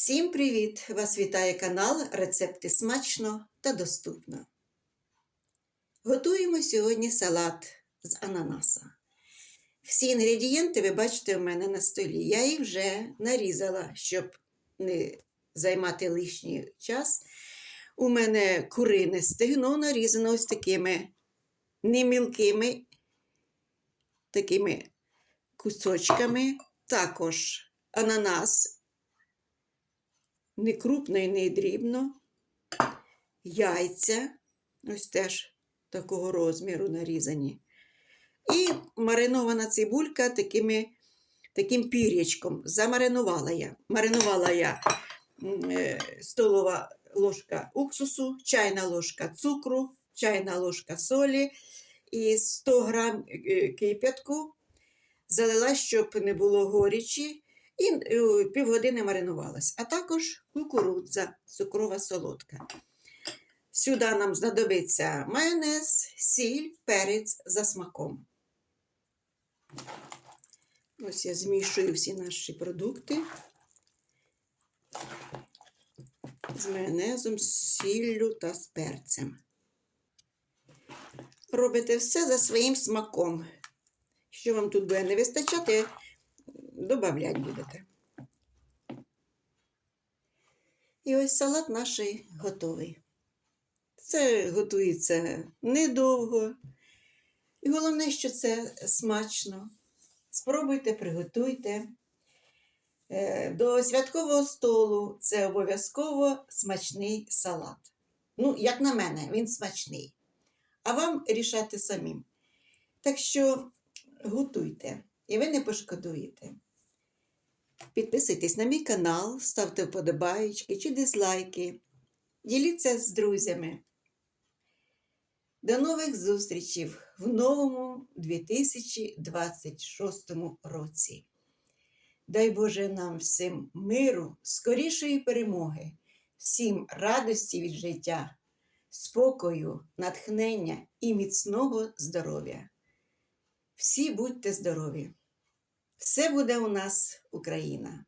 Всім привіт! Вас вітає канал Рецепти смачно та доступно. Готуємо сьогодні салат з ананаса. Всі інгредієнти ви бачите у мене на столі. Я їх вже нарізала, щоб не займати лишній час. У мене курине стегно нарізано ось такими немілкими такими кусочками. Також ананас не крупно і не дрібно, яйця, ось теж такого розміру нарізані. І маринована цибулька такими, таким пір'ячком. Замаринувала я. Маринувала я е, столова ложка уксусу, чайна ложка цукру, чайна ложка солі і 100 грам е, кип'ятку. Залила, щоб не було горічі, і е, півгодини маринувалась. А також кукурудза, цукрова солодка. Сюди нам знадобиться майонез, сіль, перець за смаком. Ось я змішую всі наші продукти з майонезом, з сіллю та з перцем. Робите все за своїм смаком. Що вам тут буде не вистачати, додавати будете. І ось салат наш готовий. Це готується недовго. І головне, що це смачно. Спробуйте, приготуйте. Е, До святкового столу це обов'язково смачний салат. Ну, як на мене, він смачний. А вам рішати самим. Так що готуйте, і ви не пошкодуєте. Підписуйтесь на мій канал, ставте вподобаєчки чи дизлайки. Діліться з друзями. До нових зустрічей в новому 2026 році. Дай Боже нам всім миру, скорішої перемоги, всім радості від життя, спокою, натхнення і міцного здоров'я. Всі будьте здорові! Все буде у нас Україна!